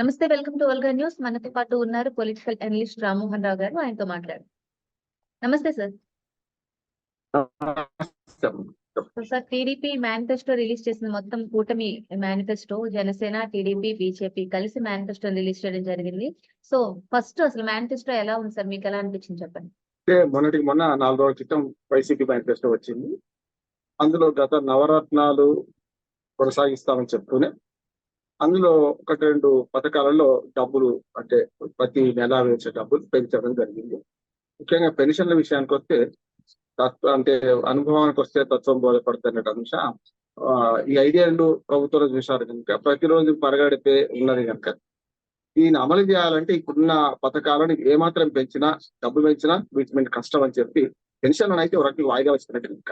నమస్తే welcome to వల్గా news. మనతో పాటు ఉన్నారు పొలిటికల్ అనలిస్ట్ రామ్మోహన్ రావు గారు. ఆయనతో మాట్లాడు. నమస్తే sir. Sir TDP manifesto release చేసిన మొత్తం కూటమి మేనిఫెస్టో జనసేన టీడీపీ బీజేపీ కలిసి మేనిఫెస్టో రిలీజ్ చేయడం జరిగింది. సో ఫస్ట్ అసలు మేనిఫెస్టో ఎలా ఉంది సార్? మీకు ఎలా అనిపించింది చెప్పండి. అంటే మొన్నటికి మొన్న నాలుగు రోజుల క్రితం వైసీపీ మేనిఫెస్టో వచ్చింది. అందులో గత నవరత్నాలు కొనసాగిస్తామని చెప్తూనే అందులో ఒకటి రెండు పథకాలలో డబ్బులు అంటే ప్రతి నెల వేసే డబ్బులు పెంచడం జరిగింది. ముఖ్యంగా పెన్షన్ల విషయానికి వస్తే తత్వ అంటే అనుభవానికి వస్తే తత్వం బోధపడుతున్న అంశం. ఈ ఐదేళ్ళు ప్రభుత్వంలో చూశారు కనుక ప్రతిరోజు పరగడితే ఉన్నది కనుక. దీన్ని అమలు చేయాలంటే ఇప్పుడున్న పథకాలను ఏమాత్రం పెంచినా డబ్బు పెంచినా వీటి మీద కష్టం అని చెప్పి పెన్షన్ అయితే ఒక రకంగా వాయిదా వచ్చినట్టు కనుక.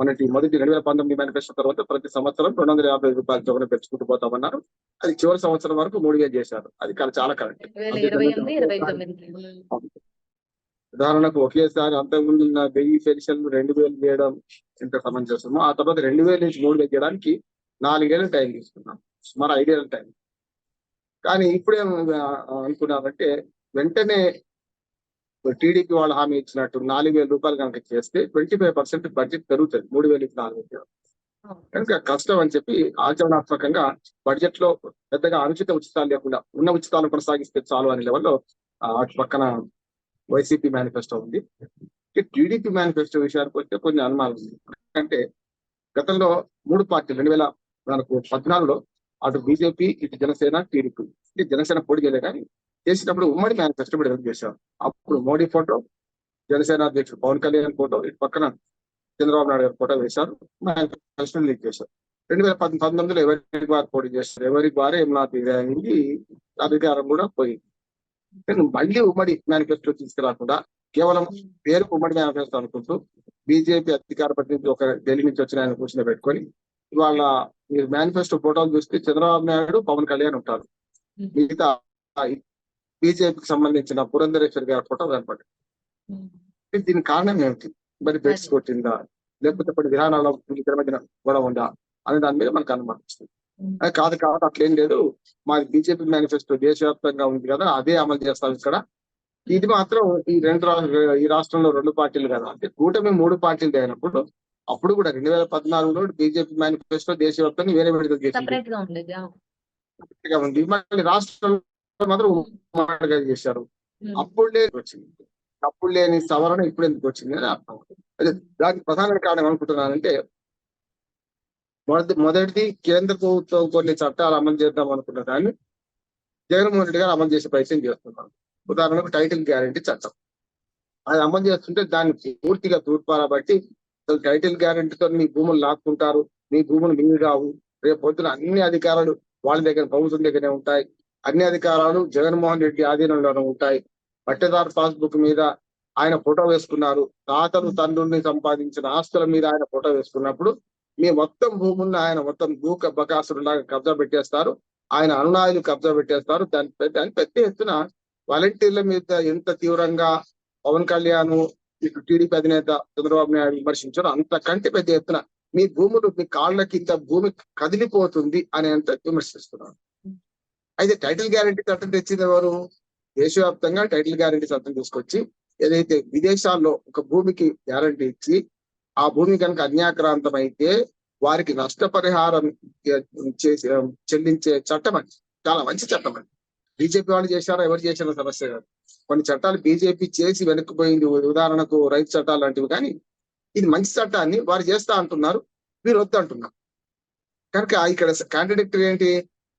మనకి మొదటి రెండు వేల పంతొమ్మిది మేనిఫెస్టో తర్వాత ప్రతి సంవత్సరం రెండు వందల యాభై రూపాయల చొప్పున పెంచుకుంటూ పోతామన్నారు. అది చివరి సంవత్సరం వరకు మూడు వేలు చేశారు. అది చాలా- చాలా కరెక్ట్. ఉదాహరణకు ఒకేసారి అంతకుముందు ఉన్న వెయ్యి పెన్షన్లు రెండు వేలు చేయడం ఎంత సమంజసమో ఆ తర్వాత రెండు వేల నుంచి మూడు వేలు చేయడానికి నాలుగేళ్ళు టైం తీసుకున్నాం. సుమారు ఐదేళ్ళ టైం. కానీ ఇప్పుడేం అనుకున్నారంటే వెంటనే టీడీపీ వాళ్ళు హామీ ఇచ్చినట్టు నాలుగు వేల రూపాయలు కనుక చేస్తే ట్వంటీ ఫైవ్ పర్సెంట్ బడ్జెట్ పెరుగుతుంది. మూడు వేలకి నాలుగు వేలు. కనుక కష్టం అని చెప్పి ఆచరణాత్మకంగా బడ్జెట్లో పెద్దగా అనుచిత ఉచితాలు లేకుండా ఉన్న ఉచితాలను కొనసాగిస్తే చాలు అనే లెవెల్లో అటు పక్కన వైసీపీ మేనిఫెస్టో ఉంది. టీడీపీ మేనిఫెస్టో విషయానికి వస్తే కొన్ని అనుమానాలు ఉంది ఎందుకంటే గతంలో మూడు పార్టీలు రెండు వేల మనకు పద్నాలుగులో అటు బీజేపీ ఇటు జనసేన టీడీపీ. ఇది జనసేన పోటీ చేయలే కానీ చేసినప్పుడు ఉమ్మడి మేనిఫెస్టో విడుదల చేశారు అప్పుడు మోడీ ఫోటో జనసేన అధ్యక్షుడు పవన్ కళ్యాణ్ ఫోటో ఇటు పక్కన చంద్రబాబు నాయుడు గారి ఫోటో వేశారు. మేనిఫెస్టో లీక్ చేశారు రెండు వేల పంతొమ్మిదిలో ఎవరికి వారు పోటీ చేస్తారు? ఎవరికి వారే ఏమనాథ్ అయింది. అధికారం కూడా పోయింది. కానీ మళ్ళీ ఉమ్మడి మేనిఫెస్టో తీసుకురాకుండా కేవలం పేరు ఉమ్మడి మేనిఫెస్టో అనుకుంటూ బీజేపీ అధికార ప్రతినిధి ఒక ఢిల్లీ నుంచి వచ్చిన ఆయన కూర్చుని పెట్టుకొని ఇవాళ మీరు మేనిఫెస్టో ఫోటోలు చూస్తే చంద్రబాబు నాయుడు పవన్ కళ్యాణ్ ఉంటారు. మిగతా బీజేపీకి సంబంధించిన పురంధరేశ్వరి గారి ఫోటో కనపడి. దీనికి కారణం ఏమిటి? మరి బెట్స్ కొట్టిందా? లేకపోతే ఇప్పుడు విధానాల మధ్యన గొడవ ఉందా? అనే దాని మీద మనకు అనుమానిస్తుంది అది కాదు కాదు అట్లేం లేదు. మాది బీజేపీ మేనిఫెస్టో దేశవ్యాప్తంగా ఉంది కదా అదే అమలు చేస్తాం ఇక్కడ. ఇది మాత్రం ఈ రెండు ఈ రాష్ట్రంలో రెండు పార్టీలు కదా. అంటే కూటమి మూడు పార్టీలు అయినప్పుడు అప్పుడు కూడా రెండు వేల పద్నాలుగులో బీజేపీ మేనిఫెస్టో దేశవ్యాప్తంగా వేరే విడుదల చేసింది ఉంది. మళ్ళీ రాష్ట్రంలో మాత్రం ఉమ్మడిగా చేశారు. అప్పుడు లేని వచ్చింది. అప్పుడు లేని సవరణ ఇప్పుడు ఎందుకు వచ్చింది అని అర్థం అదే దానికి ప్రధాన కారణం అనుకుంటున్నానంటే మొదటి మొదటిది కేంద్ర ప్రభుత్వం కొన్ని చట్టాలు అమలు చేద్దాం అనుకున్న దాన్ని జగన్మోహన్ రెడ్డి గారు అమలు చేసే ప్రయత్నం చేస్తున్నారు. ఉదాహరణకు టైటిల్ గ్యారంటీ చట్టం. అది అమలు చేస్తుంటే దాన్ని పూర్తిగా తూర్పారబట్టి అసలు టైటిల్ గ్యారంటీతో మీ భూములు లాక్కుంటారు మీ భూములు మీవి కావు. రేపు పొద్దున అన్ని అధికారాలు వాళ్ళ దగ్గర ప్రభుత్వం దగ్గరే ఉంటాయి. అన్ని అధికారాలు జగన్మోహన్ రెడ్డి ఆధీనంలోనే ఉంటాయి. పట్టేదారు పాస్బుక్ మీద ఆయన ఫోటో వేసుకున్నారు. తాతలు తండ్రుల్ని సంపాదించిన ఆస్తుల మీద ఆయన ఫోటో వేసుకున్నప్పుడు మీ మొత్తం భూముల్ని ఆయన మొత్తం భూ బకాసులాగా కబ్జా పెట్టేస్తారు. ఆయన అనునాయులు కబ్జా పెట్టేస్తారు. దాని దాని పెద్ద ఎత్తున వాలంటీర్ల మీద ఎంత తీవ్రంగా పవన్ కళ్యాణ్ ఇటు టీడీపీ అధినేత చంద్రబాబు నాయుడు విమర్శించారు అంతకంటే పెద్ద ఎత్తున మీ భూములు మీ కాళ్ళ కింద భూమి కదిలిపోతుంది అని అంత విమర్శిస్తున్నారు. అయితే టైటిల్ గ్యారంటీ చట్టం తెచ్చింది ఎవరు? దేశవ్యాప్తంగా టైటిల్ గ్యారంటీ చట్టం తీసుకొచ్చి ఏదైతే విదేశాల్లో ఒక భూమికి గ్యారంటీ ఇచ్చి ఆ భూమి కనుక అన్యాక్రాంతం అయితే వారికి నష్టపరిహారం చేసి చెల్లించే చట్టం అండి చాలా మంచి చట్టం అండి బీజేపీ వాళ్ళు చేశారో? ఎవరు చేశారో సమస్య కాదు. కొన్ని చట్టాలు బీజేపీ చేసి వెనక్కిపోయింది ఉదాహరణకు రైతు చట్టాలు లాంటివి కానీ ఇది మంచి చట్టాన్ని వారు చేస్తా అంటున్నారు వీరు వద్దు అంటున్నారు కనుక ఇక్కడ కాంట్రడిక్టరీ ఏంటి?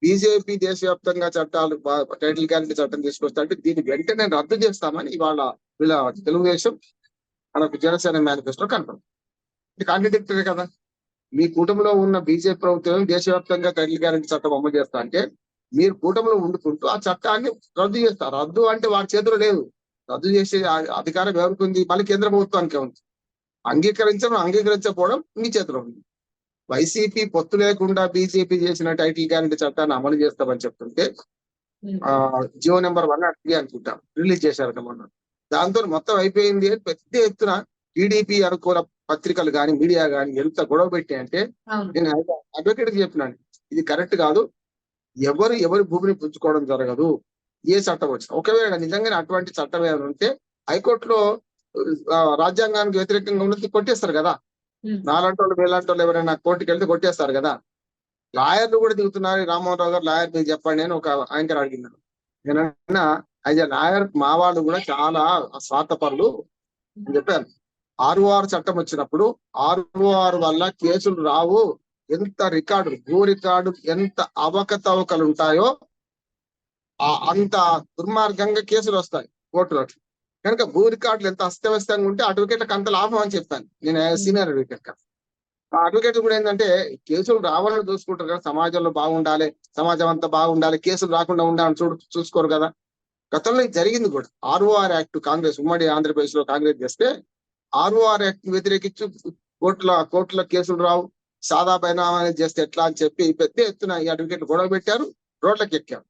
బీజేపీ దేశవ్యాప్తంగా చట్టాలు టైటిల్ గ్యారంటీ చట్టం తీసుకొస్తా అంటే దీన్ని వెంటనే రద్దు చేస్తామని ఇవాళ వీళ్ళ తెలుగుదేశం మనకు జనసేన మేనిఫెస్టో కనపడుతుంది కాంట్రడిక్టరీ కదా. మీ కూటమిలో ఉన్న బీజేపీ ప్రభుత్వం దేశవ్యాప్తంగా టైటిల్ గ్యారెంటీ చట్టం అమలు చేస్తా అంటే మీరు కూటమిలో ఉండుకుంటూ ఆ చట్టాన్ని రద్దు చేస్తారు. రద్దు అంటే వారి చేతిలో లేదు. రద్దు చేసే అధికారం ఎవరికి ఉంది? మళ్ళీ కేంద్ర ప్రభుత్వానికే ఉంది. అంగీకరించడం అంగీకరించకపోవడం మీ చేతిలో ఉంది. వైసీపీ పొత్తు లేకుండా బీజేపీ చేసిన టైటిల్ గ్యారంటీ చట్టాన్ని అమలు చేస్తామని చెప్తుంటే ఆ జియో నెంబర్ వన్ త్రీ అనుకుంటాం. రిలీజ్ చేశారట మొన్న. దాంతో మొత్తం అయిపోయింది. అని పెద్ద ఎత్తున టీడీపీ అనుకూల పత్రికలు కానీ మీడియా కానీ ఎంత గొడవ పెట్టి అంటే నేను అడ్వకేట్ చెప్పినాను. ఇది కరెక్ట్ కాదు. ఎవరు ఎవరి భూమిని పుంజుకోవడం జరగదు. ఏ చట్టం వచ్చినా. ఒకవేళ నిజంగానే అటువంటి చట్టం ఏమైనా ఉంటే హైకోర్టులో రాజ్యాంగానికి వ్యతిరేకంగా ఉన్నది కొట్టేస్తారు కదా. నాలాంటి వాళ్ళు వాళ్ళు ఎవరైనా కోర్టుకి వెళ్తే కొట్టేస్తారు కదా. లాయర్లు కూడా దిగుతున్నారు. రామోహన్ రామ్మోహన్ రావు గారు లాయర్ మీకు చెప్పండి అని ఒక యాంకర్ అడిగినాడు. నేనన్నా యాజ్ లాయర్ మా వాళ్ళు కూడా చాలా స్వార్థపరులు అని చెప్పాను ఆర్ఓఆర్ చట్టం వచ్చినప్పుడు ఆర్ఓఆర్ వల్ల కేసులు రావు. ఎంత రికార్డు భూ రికార్డు ఎంత అవకతవకలు ఉంటాయో అంత దుర్మార్గంగా కేసులు వస్తాయి కోర్టులో. కనుక భూ రికార్డులు ఎంత అస్తవ్యస్తంగా ఉంటే అడ్వకేట్లకు అంత లాభం అని చెప్పాను. నేను సీనియర్ అడ్వకేట్గా. ఆ అడ్వకేట్ కూడా ఏంటంటే కేసులు రావాలని చూసుకుంటారు కదా సమాజంలో బాగుండాలి సమాజం అంతా బాగుండాలి కేసులు రాకుండా ఉండాలని చూడు చూసుకోరు కదా. గతంలో జరిగింది కూడా. ఆర్ఓఆర్ యాక్ట్ కాంగ్రెస్ ఉమ్మడి ఆంధ్రప్రదేశ్లో కాంగ్రెస్ చేస్తే ఆర్ఓఆర్ యాక్ట్ వ్యతిరేకించి కోర్టుల కోర్టుల కేసులు రావు సాదా పరిణామం అనేది చేస్తే ఎట్లా అని చెప్పి పెద్ద ఎత్తున ఈ అడ్వకేట్లు గొడవ పెట్టారు రోడ్లకు ఎక్కారు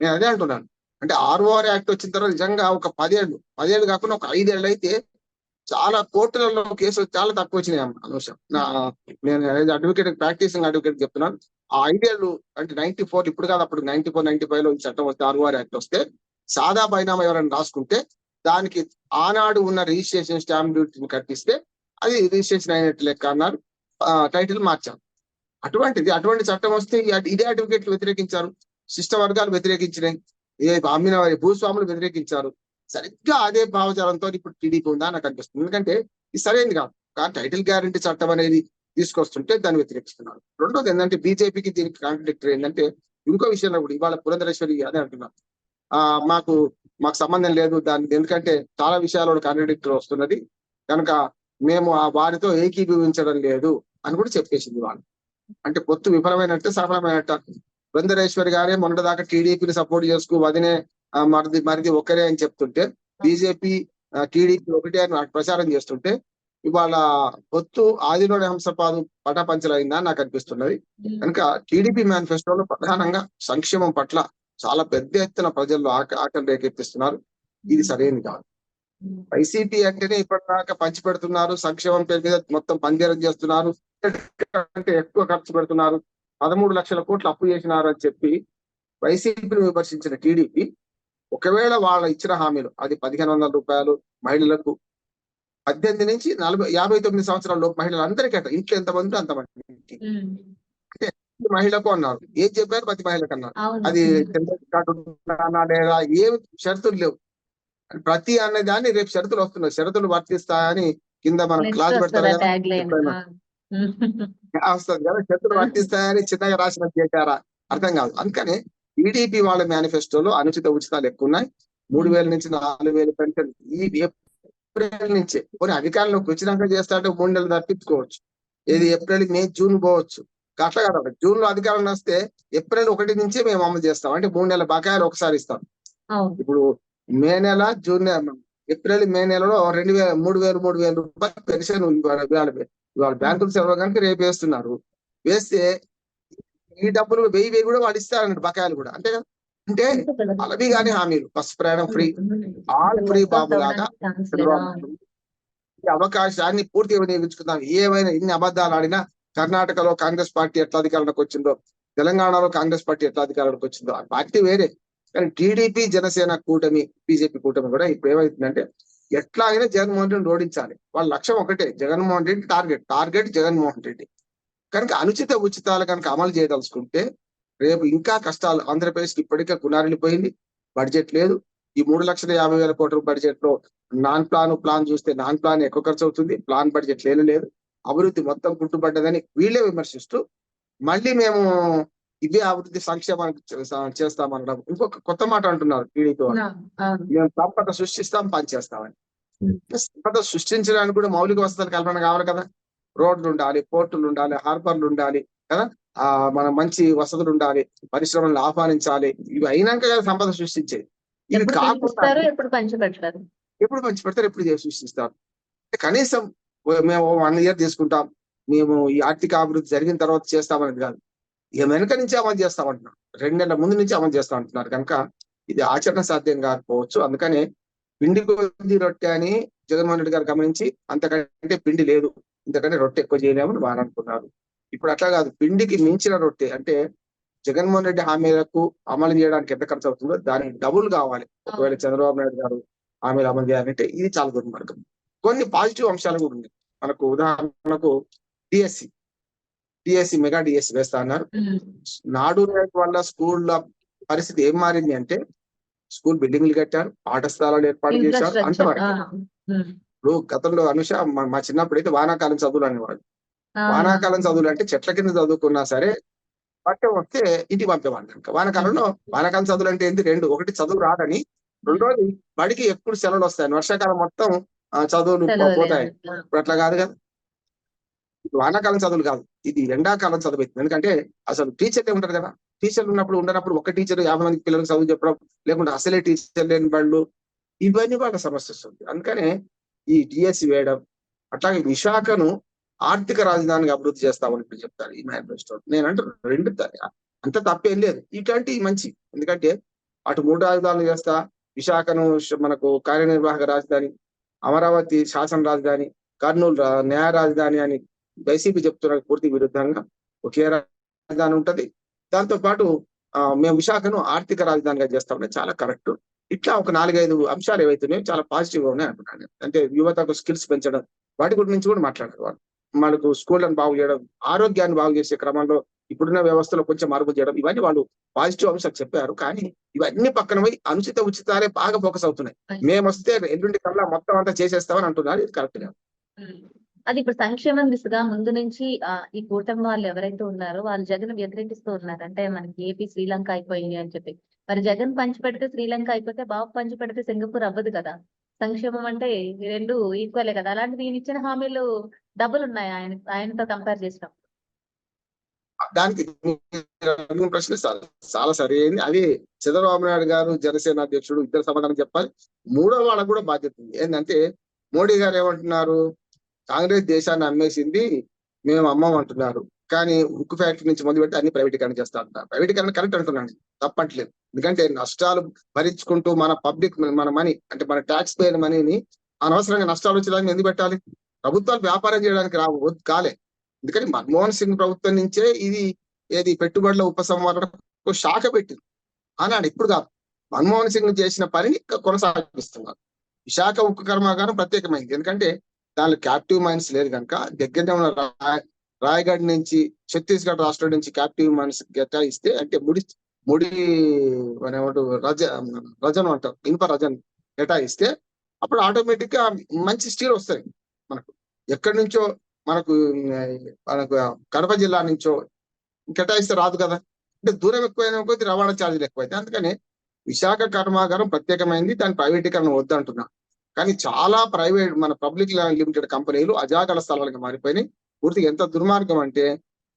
నేను అదే అంటున్నాను. అంటే ఆర్ఓఆర్ యాక్ట్ వచ్చిన తర్వాత నిజంగా ఒక పదేళ్ళు పదేళ్ళు కాకుండా ఒక ఐదేళ్ళు అయితే చాలా కోర్టులలో కేసులు చాలా తక్కువ వచ్చినాయి అనవసరం నా నేను అడ్వకేట్ ప్రాక్టీసింగ్ అడ్వకేట్ చెప్తున్నాను ఆ ఐదేళ్ళు అంటే నైన్టీ ఫోర్ ఇప్పుడు కాదు అప్పుడు నైన్టీ ఫోర్ నైన్టీ ఫైవ్లో ఈ చట్టం వస్తే ఆర్ఓఆర్ యాక్ట్ వస్తే సాదా పరిణామం ఎవరైనా రాసుకుంటే దానికి ఆనాడు ఉన్న రిజిస్ట్రేషన్ స్టాంప్ డ్యూటీని కట్టిస్తే అది రిజిస్ట్రేషన్ అయినట్టు లెక్క అన్నారు. టైటిల్ మార్చారు. అటువంటిది అటువంటి చట్టం వస్తే ఇదే అడ్వకేట్లు వ్యతిరేకించారు. శిష్ట వర్గాలు వ్యతిరేకించినాయి. ఏ అమ్మిన వారి భూస్వాములు వ్యతిరేకించారు. సరిగ్గా అదే భావజాలంతో ఇప్పుడు టీడీపీ ఉందా నాకు అనిపిస్తుంది. ఎందుకంటే ఇది సరైనది కాదు. కానీ టైటిల్ గ్యారంటీ చట్టం అనేది తీసుకొస్తుంటే దాన్ని వ్యతిరేకిస్తున్నారు. రెండోది ఏంటంటే బీజేపీకి దీనికి కాంట్రడిక్టర్ ఏంటంటే ఇంకో విషయంలో కూడా ఇవాళ పురంధరేశ్వరి అదే అంటున్నారు. ఆ మాకు మాకు సంబంధం లేదు దాని ఎందుకంటే చాలా విషయాల్లో కాంట్రడిక్టర్ వస్తున్నది. కనుక మేము ఆ వారితో ఏకీభవించడం లేదు అని కూడా చెప్పేసింది వాళ్ళు. అంటే పొత్తు విఫలమైనట్టు సఫలమైనట్టు బృందరేశ్వరి గారే మొన్నటిదాకా టీడీపీని సపోర్ట్ చేసుకు వదినే మరిది మరిది ఒక్కరే అని చెప్తుంటే బీజేపీ టీడీపీ ఒకటే అని ప్రచారం చేస్తుంటే ఇవాళ పొత్తు ఆదిలోని హంసపాదు పటాపంచలైందా నాకు అనిపిస్తున్నది. కనుక టీడీపీ మేనిఫెస్టోలో ప్రధానంగా సంక్షేమం పట్ల చాలా పెద్ద ఎత్తున ప్రజల్లో ఆక ఆకలి రేకెత్తిస్తున్నారు. ఇది సరైనది కాదు. వైసీపీ అంటేనే ఇప్పటిదాకా పంచి పెడుతున్నారు సంక్షేమం పేరు మీద మొత్తం పందేరం చేస్తున్నారు అంటే ఎక్కువ ఖర్చు పెడుతున్నారు. పదమూడు లక్షల కోట్లు అప్పు చేసినారు అని చెప్పి వైసీపీని విమర్శించిన టీడీపీ ఒకవేళ వాళ్ళ ఇచ్చిన హామీలు అది పదిహేను వందల రూపాయలు మహిళలకు పద్దెనిమిది నుంచి నలభై యాభై తొమ్మిది సంవత్సరాల లోపు మహిళలందరికీ అట ఇంట్లో ఎంతమంది అంతమంది. ప్రతి మహిళకు అన్నారు ఏం చెప్పారు ప్రతి మహిళకు అన్నారు. అది కార్డు లేదా ఏం షరతులు లేవు. ప్రతి అనే దాన్ని రేపు షరతులు వస్తున్నాయి షరతులు వర్తిస్తాయని కింద మనం క్లాస్ పెడతారు కదా వస్తుంది కదా. షరతులు వర్తిస్తాయని చిన్నగా రాసిన చేశారా అర్థం కాదు. అందుకని టీడీపీ వాళ్ళ మేనిఫెస్టోలో అనుచిత ఉచితాలు ఎక్కువ ఉన్నాయి. మూడు వేల నుంచి నాలుగు వేల పెన్షన్ ఈ ఏప్రిల్ నుంచి. కొన్ని అధికారంలోకి వచ్చినాక చేస్తాంటే మూడు నెలలు తప్పించుకోవచ్చు. ఏది ఏప్రిల్ మే జూన్ పోవచ్చు. అట్లా కదా జూన్లో అధికారం వస్తే ఏప్రిల్ ఒకటి నుంచే మేము అమలు చేస్తాం. అంటే మూడు నెలల బకాయిలు ఒకసారి ఇస్తాం. ఇప్పుడు మే నెల జూన్ ఏప్రిల్ మే నెలలో రెండు వేల మూడు వేలు మూడు వేల రూపాయలు పెన్షన్ వాళ్ళు బ్యాంకులు సెలవు కనుక రేపు వేస్తున్నారు వేస్తే ఈ డబ్బులు వెయ్యి వెయ్యి కూడా వాళ్ళు ఇస్తారన్నట్టు బకాయిలు కూడా. అంతే కదా? అంటే అలవి గాని హామీలు బస్ ప్రయాణం ఫ్రీ ఆల్ ఫ్రీ బాబు లాగా ఈ అవకాశాన్ని పూర్తిగా వినియోగించుకుందాం. ఏమైనా ఇన్ని అబద్ధాలు ఆడినా కర్ణాటకలో కాంగ్రెస్ పార్టీ ఎట్లా అధికారంలోకి వచ్చిందో తెలంగాణలో కాంగ్రెస్ పార్టీ ఎట్లా అధికారంలోకి వచ్చిందో ఆ పార్టీ వేరే. కానీ టీడీపీ జనసేన కూటమి బీజేపీ కూటమి కూడా ఇప్పుడు ఏమైతుందంటే ఎట్లాగైనా జగన్మోహన్ రెడ్డిని ఓడించాలి. వాళ్ళ లక్ష్యం ఒకటే జగన్మోహన్ రెడ్డి టార్గెట్ టార్గెట్ జగన్మోహన్ రెడ్డి. కనుక అనుచిత ఉచితాలు కనుక అమలు చేయదలుచుకుంటే రేపు ఇంకా కష్టాలు. ఆంధ్రప్రదేశ్కి ఇప్పటికే కునారిల్లిపోయింది బడ్జెట్ లేదు. ఈ మూడు లక్షల యాభై వేల కోట్ల బడ్జెట్లో నాన్ ప్లాన్ ప్లాన్ చూస్తే నాన్ ప్లాన్ ఎక్కువ ఖర్చు అవుతుంది. ప్లాన్ బడ్జెట్ లేనే లేదు. అభివృద్ధి మొత్తం గుట్టుపడ్డదని వీళ్ళే విమర్శిస్తూ మళ్ళీ మేము ఇవే అభివృద్ధి సంక్షేమానికి చేస్తామనడం. ఇంకొక కొత్త మాట అంటున్నారు టీడీపీ. అవును. మేము సంపద సృష్టిస్తాం పనిచేస్తామని. సంపద సృష్టించడానికి కూడా మౌలిక వసతుల కల్పన కావాలి కదా. రోడ్లు ఉండాలి పోర్టులు ఉండాలి హార్బర్లు ఉండాలి కదా. ఆ మన మంచి వసతులు ఉండాలి పరిశ్రమలను ఆహ్వానించాలి. ఇవి అయినాక కదా సంపద సృష్టించేది. ఇవి ఎప్పుడు కాకుండా ఎప్పుడు పంచిపెడతారు? ఎప్పుడు పంచి పెడతారు ఎప్పుడు సృష్టిస్తారు. కనీసం మేము వన్ ఇయర్ తీసుకుంటాం. మేము ఈ ఆర్థిక అభివృద్ధి జరిగిన తర్వాత చేస్తామనేది కాదు. ఇక వెనక నుంచి అమలు చేస్తామంటున్నారు. రెండు నెలల ముందు నుంచి అమలు చేస్తాం అంటున్నారు కనుక ఇది ఆచరణ సాధ్యం కాకపోవచ్చు. అందుకనే పిండి కొద్ది రొట్టె అని జగన్మోహన్ రెడ్డి గారు గమనించి అంతకంటే పిండి లేదు. ఇంతకంటే రొట్టె ఎక్కువ చేయలేమని వారు అనుకున్నారు. ఇప్పుడు అట్లా కాదు. పిండికి మించిన రొట్టె అంటే జగన్మోహన్ రెడ్డి హామీలకు అమలు చేయడానికి ఎంత ఖర్చు అవుతుందో దానికి డబుల్ కావాలి. ఒకవేళ చంద్రబాబు నాయుడు గారు హామీలు అమలు చేయాలంటే ఇది చాలా దుర్మార్గం. కొన్ని పాజిటివ్ అంశాలు కూడా ఉన్నాయి. మనకు ఉదాహరణకు డిఎస్సి డిఎస్సి మెగా డిఎస్సి వేస్తా అన్నారు. నాడు నేడు వల్ల స్కూళ్ళ పరిస్థితి ఏం మారింది అంటే స్కూల్ బిల్డింగ్లు కట్టారు పాఠ స్థలాలు ఏర్పాటు చేశారు అంతవరకు. ఇప్పుడు గతంలో అనుష మా- చిన్నప్పుడు అయితే వానాకాలం చదువులు అనేవాడు వానాకాలం చదువులు అంటే చెట్ల కింద చదువుకున్నా సరే పట్టం వస్తే ఇంటికి పంపేవాళ్ళు. కనుక వానాకాలంలో వానాకాలం చదువులు అంటే ఏంటి రెండు. ఒకటి చదువు రాదని. రెండోది బడికి ఎప్పుడు సెలవులు వస్తాయి వర్షాకాలం మొత్తం చదువులు. పోతాయి. ఇప్పుడు అట్లా కాదు కదా. వానాకాలం చదువులు కాదు. ఇది ఎండాకాలం చదువు అవుతుంది ఎందుకంటే అసలు టీచర్లే ఉంటారు కదా? టీచర్లు ఉన్నప్పుడు ఉండనప్పుడు ఒక టీచర్ యాభై మంది పిల్లలకు చదువు చెప్పడం లేకుండా అసలే టీచర్ లేని వాళ్ళు ఇవన్నీ వాళ్ళ సమస్య వస్తుంది అందుకనే ఈ టిఎస్సి వేయడం అట్లాగే విశాఖను ఆర్థిక రాజధానిగా అభివృద్ధి చేస్తామని ఇప్పుడు చెప్తారు ఈ మేనిఫెస్టో నేను అంటే రెండు అంత తప్పేం లేదు. ఇట్లాంటి మంచి. ఎందుకంటే అటు మూడు రాజధానులు చేస్తా విశాఖను మనకు కార్యనిర్వాహక రాజధాని అమరావతి శాసన రాజధాని కర్నూలు న్యాయ రాజధాని అని వైసీపీ చెప్తున్న పూర్తి విరుద్ధంగా. ఒకే రాజధాని ఉంటది. దాంతో పాటు ఆ, మేము విశాఖను ఆర్థిక రాజధానిగా చేస్తామని చాలా కరెక్ట్. ఇట్లా ఒక నాలుగైదు అంశాలు ఏవైతున్నాయో చాలా పాజిటివ్గా ఉన్నాయి అనుకున్నాను నేను. అంటే యువతకు స్కిల్స్ పెంచడం వాటి గురించి కూడా మాట్లాడారు వాళ్ళు. మనకు స్కూళ్ళను బాగు చేయడం ఆరోగ్యాన్ని బాగు చేసే క్రమంలో ఇప్పుడున్న వ్యవస్థలో కొంచెం మార్పు చేయడం ఇవన్నీ వాళ్ళు పాజిటివ్ అంశాలు చెప్పారు. కానీ ఇవన్నీ పక్కన పోయి అనుచిత ఉచితాలే బాగా ఫోకస్ అవుతున్నాయి. మేము వస్తే ఎల్లుండి కల్లా మొత్తం అంతా చేసేస్తామని అంటున్నారు. ఇది కరెక్ట్ ఉమ్. అది ఇప్పుడు సంక్షేమం దిశగా ముందు నుంచి ఈ కూటమి వాళ్ళు ఎవరైతే ఉన్నారో వాళ్ళు జగన్ వ్యతిరేకిస్తూ ఉన్నారు. అంటే మనకి ఏపీ శ్రీలంక అయిపోయింది అని చెప్పి. మరి జగన్ పంచి పెడితే శ్రీలంక అయిపోతే బాబు పంచి పెడితే సింగపూర్ అవ్వదు కదా. సంక్షేమం అంటే ఈ రెండు ఈక్వలే కదా. అలాంటి నేను ఇచ్చిన హామీలు డబ్బులు ఉన్నాయి ఆయన ఆయనతో కంపేర్ చేసినప్పుడు. దానికి మీరు చాలా సరైనది అది చంద్రబాబు నాయుడు గారు జనసేన అధ్యక్షుడు ఇద్దరు సమాధానం చెప్పాలి. మూడో వాళ్ళకు కూడా బాధ్యత ఉంది. ఏంటంటే మోడీ గారు ఏమంటున్నారు? కాంగ్రెస్ దేశాన్ని అమ్మేసింది మేము అమ్మమంటున్నారు కానీ ఉక్కు ఫ్యాక్టరీ నుంచి మొదలు పెట్టి అన్ని ప్రైవేటీకరణ చేస్తా అంటున్నారు. ప్రైవేటీకరణ కరెక్ట్ అంటున్నాను తప్పట్లేదు. ఎందుకంటే నష్టాలు భరించుకుంటూ మన పబ్లిక్ మన మనీ అంటే మన ట్యాక్స్ పేర్ మనీని అనవసరంగా నష్టాలు వచ్చేదానికి ఎందుకు పెట్టాలి? ప్రభుత్వాలు వ్యాపారం చేయడానికి రావు వద్దు కాలే. ఎందుకని మన్మోహన్ సింగ్ ప్రభుత్వం నుంచే ఇది ఏది పెట్టుబడుల ఉపసంహరణకు శాఖ పెట్టింది. అన్నాడు ఇప్పుడు కాదు. మన్మోహన్ సింగ్ చేసిన పనిని కొనసాగిస్తున్నారు. విశాఖ ఉక్కు కర్మాగారం ప్రత్యేకమైంది. ఎందుకంటే దానిలో క్యాప్టివ్ మైన్స్ లేదు కనుక దగ్గరనే ఉన్న రాయగఢ్ నుంచి ఛత్తీస్గఢ్ రాష్ట్రం నుంచి క్యాప్టివ్ మైన్స్ కేటాయిస్తే అంటే ముడి ముడి మన రజ రజను అంటారు ఇనుప రజన్ కేటాయిస్తే అప్పుడు ఆటోమేటిక్గా మంచి స్టీల్ వస్తాయి మనకు. ఎక్కడి నుంచో మనకు మనకు కడప జిల్లా నుంచో కేటాయిస్తే రాదు కదా. అంటే దూరం ఎక్కువైనా కొద్ది రవాణా ఛార్జీలు ఎక్కువైతే అందుకని విశాఖ కర్మాగారం ప్రత్యేకమైంది దాని ప్రైవేటీకరణ వద్దంటున్నా. కానీ చాలా ప్రైవేట్ మన పబ్లిక్ లిమిటెడ్ కంపెనీలు అజాగల స్థలాలుగా మారిపోయినాయి. పూర్తిగా ఎంత దుర్మార్గం అంటే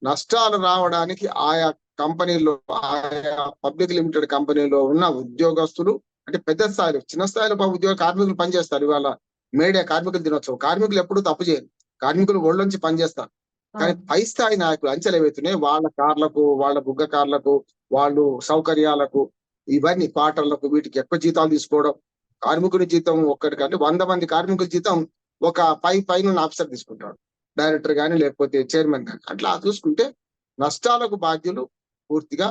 నష్టాలు రావడానికి ఆయా కంపెనీల్లో ఆయా పబ్లిక్ లిమిటెడ్ కంపెనీలో ఉన్న ఉద్యోగస్తులు అంటే పెద్ద స్థాయిలో చిన్న స్థాయిలో ఉద్యోగ కార్మికులు పనిచేస్తారు. ఇవాళ మేడే కార్మికులు దినోత్సవం. కార్మికులు ఎప్పుడు తప్పు చేయరు. కార్మికులు ఒళ్ళొంచి పనిచేస్తారు. కానీ పై స్థాయి నాయకులు అంచెలు ఏవైతున్నాయి వాళ్ళ కార్లకు వాళ్ళ బుగ్గ కార్లకు వాళ్ళు సౌకర్యాలకు ఇవన్నీ పాటలకు వీటికి ఎక్కువ జీతాలు తీసుకోవడం కార్మికుడి జీతం ఒక్కటి కంటే వంద మంది కార్మికుల జీతం ఒక పై పైన ఆఫీసర్ తీసుకుంటాడు. డైరెక్టర్ కానీ లేకపోతే చైర్మన్ కానీ అట్లా చూసుకుంటే నష్టాలకు బాధ్యులు పూర్తిగా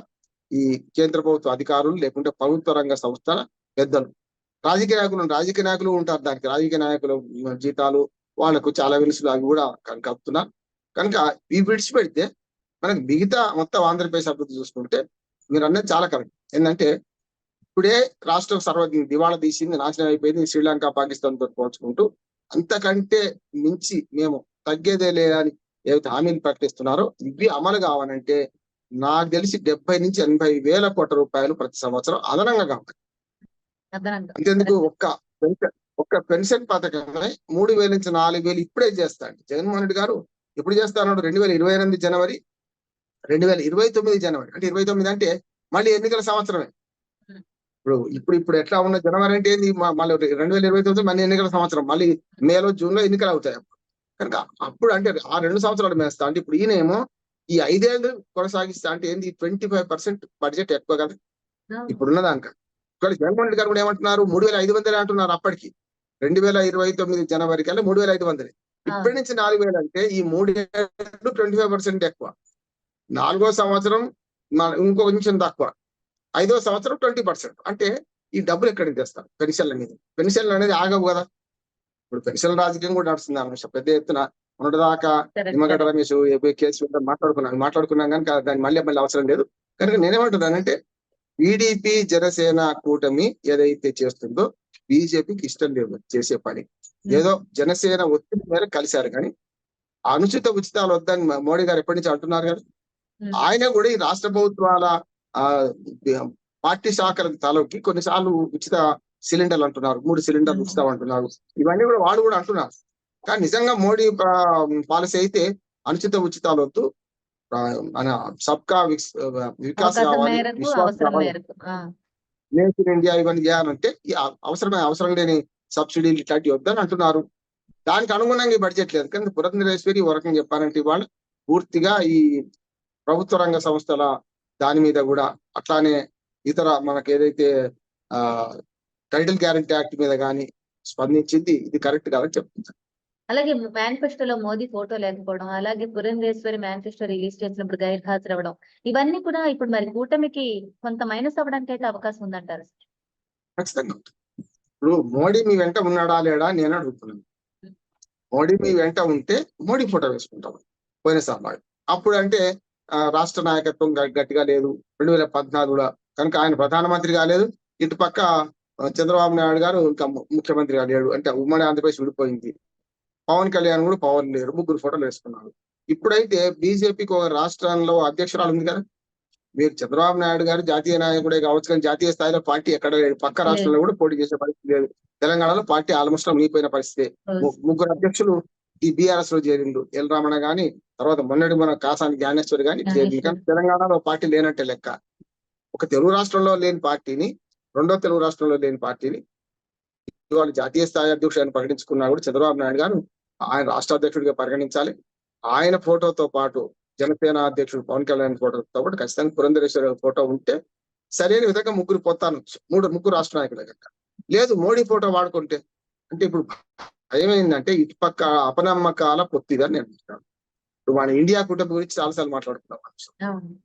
ఈ కేంద్ర ప్రభుత్వ అధికారులు లేకుంటే ప్రభుత్వ రంగ సంస్థల పెద్దలు. రాజకీయ నాయకులు రాజకీయ నాయకులు ఉంటారు దానికి. రాజకీయ నాయకుల జీతాలు వాళ్ళకు చాలా వెలుసులు అవి కూడా కలుపుతున్నారు కనుక ఇవి విడిచిపెడితే మనకి మిగతా మొత్తం ఆంధ్రప్రదేశ్ అభివృద్ధి చూసుకుంటే మీరు అన్నది చాలా కరెక్ట్. ఏంటంటే ఇప్పుడే రాష్ట్రం సర్వ దివాళా తీసింది నాశనం అయిపోయింది శ్రీలంక పాకిస్తాన్తో పోల్చుకుంటూ అంతకంటే మించి మేము తగ్గేదే లేదని ఏవైతే హామీలు ప్రకటిస్తున్నారో ఇవి అమలు కావాలంటే నాకు తెలిసి డెబ్బై నుంచి ఎనభై వేల కోట్ల రూపాయలు ప్రతి సంవత్సరం అదనంగా కావాలి. అంతేందుకు ఒక్క పెన్షన్ ఒక్క పెన్షన్ పథకమే మూడు వేల నుంచి నాలుగు వేలు ఇప్పుడే చేస్తాడు జగన్మోహన్ రెడ్డి గారు ఎప్పుడు చేస్తాడు రెండు వేల ఇరవై ఎనిమిది జనవరి రెండు వేల ఇరవై తొమ్మిది జనవరి. అంటే ఇరవై తొమ్మిది అంటే మళ్ళీ ఎన్నికల సంవత్సరమే. ఇప్పుడు ఇప్పుడు ఇప్పుడు ఎట్లా ఉన్న జనవరి అంటే ఏంది? మళ్ళీ రెండు వేల ఇరవై తొమ్మిది మళ్ళీ ఎన్నికల సంవత్సరం. మళ్ళీ మేలో జూన్లో ఎన్నికలు అవుతాయి అప్పుడు. కనుక అప్పుడు అంటే ఆ రెండు సంవత్సరాలు మేస్తా అంటే ఇప్పుడు ఈయనేమో ఈ ఐదేళ్ళు కొనసాగిస్తా అంటే ఏంది? ట్వంటీ ఫైవ్ పర్సెంట్ బడ్జెట్ ఎక్కువ కదా. ఇప్పుడున్న దానిక ఇక్కడ జగన్మోహన్ రెడ్డి గారు కూడా ఏమంటున్నారు? మూడు వేల ఐదు వందలే అంటున్నారు అప్పటికి. రెండు వేల ఇరవై తొమ్మిది జనవరి కల్లా మూడు వేల ఐదు వందలే. ఇప్పటి నుంచి నాలుగు వేలు అంటే ఈ మూడు ట్వంటీ ఫైవ్ పర్సెంట్ ఎక్కువ. నాలుగో సంవత్సరం ఇంకో కొంచెం తక్కువ. ఐదో సంవత్సరం ట్వంటీ పర్సెంట్. అంటే ఈ డబ్బులు ఎక్కడికి తెస్తారు? పెన్షన్ల మీద. పెన్షన్లు అనేది ఆగవు కదా. ఇప్పుడు పెన్షన్ రాజకీయం కూడా నడుస్తుంది అన్న పెద్ద ఎత్తున మొన్నటిదాకా నిమ్మగడ్డ. రమేష్ కేసు మీద మాట్లాడుకున్నాం. మాట్లాడుకున్నాం కానీ దాన్ని మళ్ళీ మళ్ళీ అవసరం లేదు. కనుక నేనేమంటున్నానంటే టీడీపీ జనసేన కూటమి ఏదైతే చేస్తుందో బీజేపీకి ఇష్టం లేదు చేసే పని. ఏదో జనసేన ఒత్తిడి మేర కలిశారు కానీ అనుచిత ఉచితాలు వద్దని మోడీ గారు ఎప్పటి నుంచి అంటున్నారు కదా. ఆయన కూడా ఈ రాష్ట్ర ప్రభుత్వాల ఆ పార్టీ శాఖలకు తలకి కొన్నిసార్లు ఉచిత సిలిండర్లు అంటున్నారు మూడు సిలిండర్లు. ఉచితం అంటున్నారు. ఇవన్నీ కూడా వాళ్ళు కూడా అంటున్నారు. కానీ నిజంగా మోడీ పాలసీ అయితే అనుచిత ఉచితాలు వద్దు మన సబ్కా వికాస్ కావాలి విశ్వాస్ కావాలి మేక్ ఇన్ ఇండియా ఇవన్నీ చేయాలంటే ఈ అ- అవసరమైన అవసరం లేని సబ్సిడీలు ఇట్లాంటివి వద్దని అంటున్నారు. దానికి అనుగుణంగా ఈ బడ్జెట్ లేదు. కానీ పురంధరేశ్వరి ఒక రకంగా చెప్పాలంటే ఇవాళ పూర్తిగా ఈ ప్రభుత్వ రంగ సంస్థల దాని మీద కూడా అట్లానే ఇతర మనకు ఏదైతే ఆ టైటిల్ గ్యారంటీ యాక్ట్ మీద కానీ స్పందించింది ఇది కరెక్ట్ కాదని చెప్తుంది అలాగే మేనిఫెస్టోలో మోదీ ఫోటో లేకపోవడం అలాగే పురంధేశ్వరి మేనిఫెస్టో రిలీజ్ చేసినప్పుడు గైర్ హాజరు అవ్వడం ఇవన్నీ కూడా ఇప్పుడు మరి కూటమికి కొంత మైనస్ అవ్వడానికి అయితే అవకాశం ఉందంటారు ఖచ్చితంగా. ఇప్పుడు మోడీ మీ వెంట ఉన్నాడా లేడా నేను అడుగుతున్నాను. మోడీ మీ వెంట ఉంటే మోడీ ఫోటో వేసుకుంటాం పోయినసారి అప్పుడు అంటే రాష్ట్ర నాయకత్వం గట్టిగా లేదు. రెండు వేల పద్నాలుగులో కనుక ఆయన ప్రధానమంత్రి కాలేదు ఇటు పక్క చంద్రబాబు నాయుడు గారు ఇంకా ము- ముఖ్యమంత్రిగా లేడు. అంటే ఉమ్మడి ఆంధ్రప్రదేశ్ విడిపోయింది. పవన్ కళ్యాణ్ కూడా పవన్ లేరు. ముగ్గురు ఫోటోలు వేసుకున్నారు. ఇప్పుడైతే బీజేపీకి ఒక రాష్ట్రంలో అధ్యక్షురాలు ఉంది కదా? మీరు చంద్రబాబు నాయుడు గారు జాతీయ నాయకుడే కావచ్చు కానీ జాతీయ స్థాయిలో పార్టీ ఎక్కడ లేదు. పక్క రాష్ట్రంలో కూడా పోటీ చేసే పరిస్థితి లేదు. తెలంగాణలో పార్టీ ఆల్మోస్ట్ మునిగిపోయిన పరిస్థితి. ముగ్గురు అధ్యక్షులు ఈ బీఆర్ఎస్లో చేరిండు. ఎల్ రమణ గాని తర్వాత మొన్నటి మన కాసాని జ్ఞానేశ్వరి గాని చేరింది కానీ తెలంగాణలో పార్టీ లేనట్టే లెక్క. ఒక తెలుగు రాష్ట్రంలో లేని పార్టీని రెండో తెలుగు రాష్ట్రంలో లేని పార్టీని ఇవాళ జాతీయ స్థాయి అధ్యక్షుడు ప్రకటించుకున్నా కూడా చంద్రబాబు నాయుడు గారు ఆయన రాష్ట్ర అధ్యక్షుడిగా పరిగణించాలి. ఆయన ఫోటోతో పాటు జనసేన అధ్యక్షుడు పవన్ కళ్యాణ్ ఫోటోతో పాటు ఖచ్చితంగా పురంధరేశ్వర ఫోటో ఉంటే సరైన విధంగా ముగ్గురు పొత్తాను మూడు ముగ్గురు రాష్ట్ర నాయకులే కనుక లేదు మోడీ ఫోటో వాడుకుంటే. అంటే ఇప్పుడు భయం ఏంటంటే ఇటు పక్క అపనమ్మకాల పొత్తిగా అంటున్నాను. ఇప్పుడు మన ఇండియా కుటుంబం గురించి చాలాసార్లు మాట్లాడుకున్నాం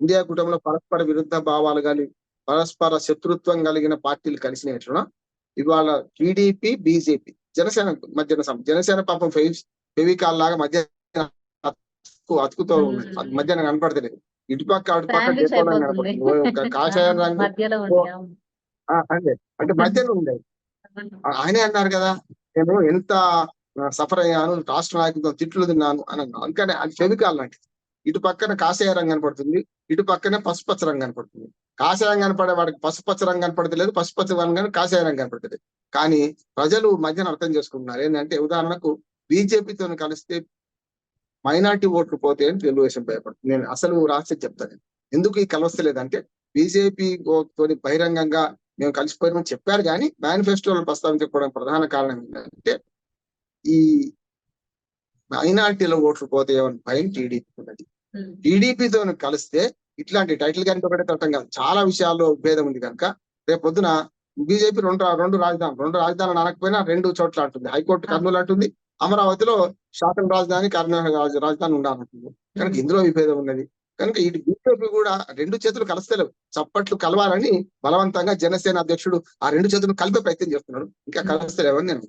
ఇండియా కుటుంబంలో పరస్పర విరుద్ధ భావాలు కలిగి పరస్పర శత్రుత్వం కలిగిన పార్టీలు కలిసినట్లున ఇవాళ టీడీపీ బీజేపీ జనసేన మధ్యన జనసేన పాపం ఫెవి- ఫెవికాల్ లాగా మధ్య అతుకు అతుకుతో మధ్యాహ్నం కనపడతలేదు. ఇటు పక్క అటు పక్క Sandwich డేటోలం అయిపోతుంది. కనపడుతుంది కాషాయ రంగు అంటే మధ్యలో ఆ- ఆయనే అన్నారు కదా నేను ఎంత సఫర్ అయ్యాను రాష్ట్ర నాయకులతో తిట్లు తిన్నాను అని అన్నాను. అందుకని అది ఫెవికాల్ లాంటిది. ఇటు పక్కన కాషాయ రంగు కనపడుతుంది ఇటు పక్కనే పసుపచ్చ రంగు కనపడుతుంది. కాషాయం కనపడే వాడికి పసుపచ్చ రంగు కనపడతలేదు పసుపచ్చ రంగు కానీ కాషాయ రంగు కనపడతలేదు. కానీ ప్రజలు మధ్యన అర్థం చేసుకుంటున్నారు. ఏంటంటే ఉదాహరణకు బీజేపీతో కలిస్తే మైనార్టీ ఓట్లు పోతే అని తెలుగుదేశం భయపడుతుంది. నేను అసలు రాసి చెప్తాను. ఎందుకు ఈ కలవస్తలేదంటే బీజేపీ తోని బహిరంగంగా మేము కలిసిపోయామని చెప్పారు కానీ మేనిఫెస్టోలో ప్రస్తావించకపోవడానికి ప్రధాన కారణం ఏంటంటే ఈ మైనార్టీల ఓట్లు పోతాయేమని భయం టీడీపీ ఉన్నది. ఉమ్. టీడీపీతో కలిస్తే ఇట్లాంటి టైటిల్ ఒకటే తట్టం కాదు. చాలా విషయాల్లో భేదం ఉంది కనుక రేపు పొద్దున బీజేపీ రెండు రెండు రాజధానులు రెండు రాజధానులు అనకపోయినా రెండు చోట్ల అంటుంది. హైకోర్టు కర్నూలు అంటుంది. అమరావతిలో శాసన రాజధాని కర్ణాటక రాజ- రాజధాని ఉండాలంటుంది. కనుక ఇందులో విభేదం ఉన్నది. కనుక ఇటు బీజేపీ కూడా రెండు చేతులు కలుస్తలేవు. చప్పట్లు కలవాలని బలవంతంగా జనసేన అధ్యక్షుడు ఆ రెండు చేతులు కలిపే ప్రయత్నం చేస్తున్నాడు ఇంకా కలుస్తలేవని నేను.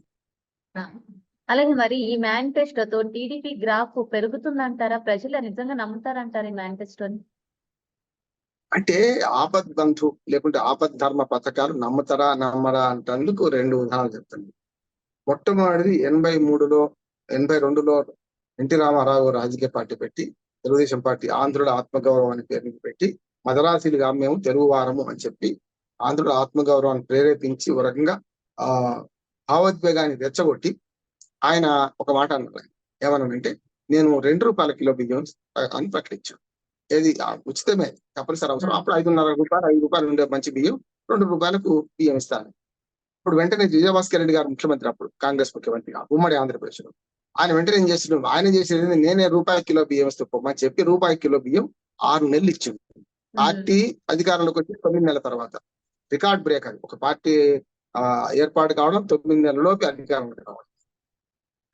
అలాగే మరి ఈ మేనిఫెస్టోతో టీడీపీ గ్రాఫ్ పెరుగుతుందంటారా? ప్రజలు నిజంగా నమ్ముతారంటారా ఈ మేనిఫెస్టోని అంటే ఆపద్ బంధు లేకుంటే ఆపద్ ధర్మ పథకాలు నమ్ముతారా నమ్మరా అంటందుకు రెండు ఉదాహరణలు చెప్తాను. మొట్టమొదటిది ఎనభై మూడులో ఎనభై రెండులో ఎన్టీ రామారావు రాజకీయ పార్టీ పెట్టి తెలుగుదేశం పార్టీ ఆంధ్రుల ఆత్మగౌరవం అని పేరు పెట్టి మదరాశీలుగా మేము తెలుగు వారము అని చెప్పి ఆంధ్రుల ఆత్మగౌరవాన్ని ప్రేరేపించి ఒక రకంగా ఆ భావోద్వేగాన్ని రెచ్చగొట్టి ఆయన ఒక మాట అన్నారు. ఏమన్నానంటే నేను రెండు రూపాయల కిలో బియ్యం అని ప్రకటించాను. ఏది ఉచితమే తప్పనిసరి అవసరం. అప్పుడు ఐదున్నర రూపాయలు ఐదు రూపాయలు ఉండే మంచి బియ్యం రెండు రూపాయలకు బియ్యం ఇస్తాను. ఇప్పుడు వెంటనే విజయభాస్కర్ రెడ్డి గారు ముఖ్యమంత్రి అప్పుడు కాంగ్రెస్ ముఖ్యమంత్రిగా ఉమ్మడి ఆంధ్రప్రదేశ్లో. ఆయన వెంటనే ఏం చేసిన ఆయన చేసేది నేనే రూపాయి కిలో బియ్యం ఇస్తూ పోమని చెప్పి రూపాయి కిలో బియ్యం ఆరు నెలలు ఇచ్చింది పార్టీ అధికారంలోకి వచ్చి తొమ్మిది నెలల తర్వాత. రికార్డ్ బ్రేక్ అది. ఒక పార్టీ ఏర్పాటు కావడం తొమ్మిది నెలలలోపు అధికారంలోకి రావడం.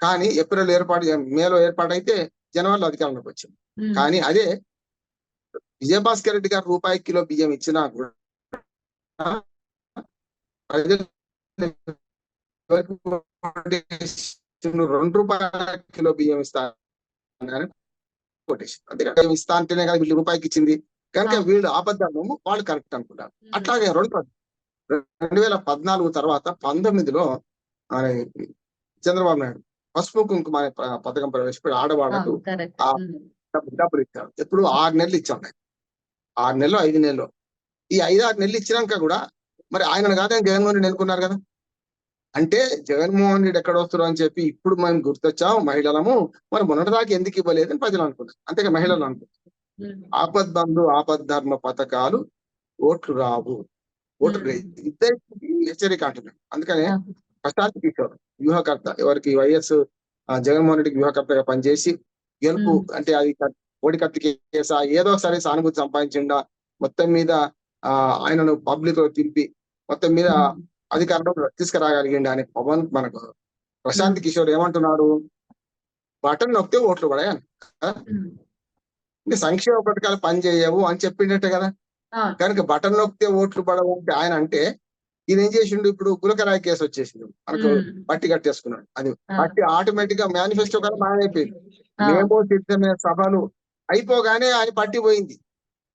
కానీ ఏప్రిల్ ఏర్పాటు మేలో ఏర్పాటు అయితే జనవరిలో అధికారంలోకి వచ్చింది. కానీ అదే విజయభాస్కర్ రెడ్డి గారు రూపాయి కిలో బియ్యం ఇచ్చినా కూడా ఓటేసిండ్రు? రెండు రూపాయల కిలో బియ్యం కొటేషన్ అంతేకాదు ఇస్తా అంటేనే కదా వీళ్ళు రూపాయికి ఇచ్చింది. కనుక. వీళ్ళు ఆపద్దాము వాళ్ళు కరెక్ట్ అనుకుంటారు. అట్లాగే రెండు రెండు వేల పద్నాలుగు తర్వాత పంతొమ్మిదిలో చంద్రబాబు నాయుడు పసుపు కుంకుమ అనే పథకం ప్రవేశపెట్టి ఆడవాళ్ళకు కరెక్ట్. ఆ- డబ్బు- డబ్బులు ఇచ్చారు. ఎప్పుడు? ఆరు నెలలు ఇచ్చాం. ఆరు నెలలు ఐదు నెలలు. ఈ ఐదు ఆరు నెలలు ఇచ్చినాక కూడా మరి ఆయన కాదని జగన్మోహన్ రెడ్డి ఎన్నుకున్నారు కదా. అంటే జగన్మోహన్ రెడ్డి ఎక్కడ వస్తారు అని చెప్పి ఇప్పుడు మనం గుర్తొచ్చాం మహిళలము మరి మొన్నటిదాకా ఎందుకు ఇవ్వలేదని ప్రజలు అనుకున్నారు అంతేగా మహిళలు అనుకున్నారు ఆపద్ బంధు ఆపద్ ధర్మ పథకాలు ఓట్లు రావు. ఓట్లు ఇద్దరికి హెచ్చరిక అంటున్నాడు అందుకనే ప్రశాంత్ కిషోర్ వ్యూహకర్త ఎవరికి వైఎస్ జగన్మోహన్ రెడ్డికి వ్యూహకర్తగా పనిచేసి గెలుపు. అంటే అది ఓడి కత్తి కేసా ఏదో సరే సానుభూతి సంపాదించిండా మొత్తం మీద ఆయనను పబ్లిక్లో తింపి మొత్తం మీద అధికారంలో తీసుకురాగలిగిండు అనే పవన్ మనకు ప్రశాంత్ కిషోర్ ఏమంటున్నాడు? బటన్ నొక్కితే ఓట్లు పడాయని ఇంకా సంక్షేమ పథకాలు పనిచేయవు అని చెప్పిండటే కదా. కనుక బటన్ నొక్కితే ఓట్లు పడవు అంటే ఆయన అంటే ఈయన ఏం చేసిండు? ఇప్పుడు గులకరాయి కేసు వచ్చేసిండు. మనకు పట్టి కట్టేసుకున్నాడు. అది పట్టి ఆటోమేటిక్గా మేనిఫెస్టో కదా మాయమైపోయింది. మేము సిద్ధమైన సభలు అయిపోగానే ఆయన పట్టి పోయింది.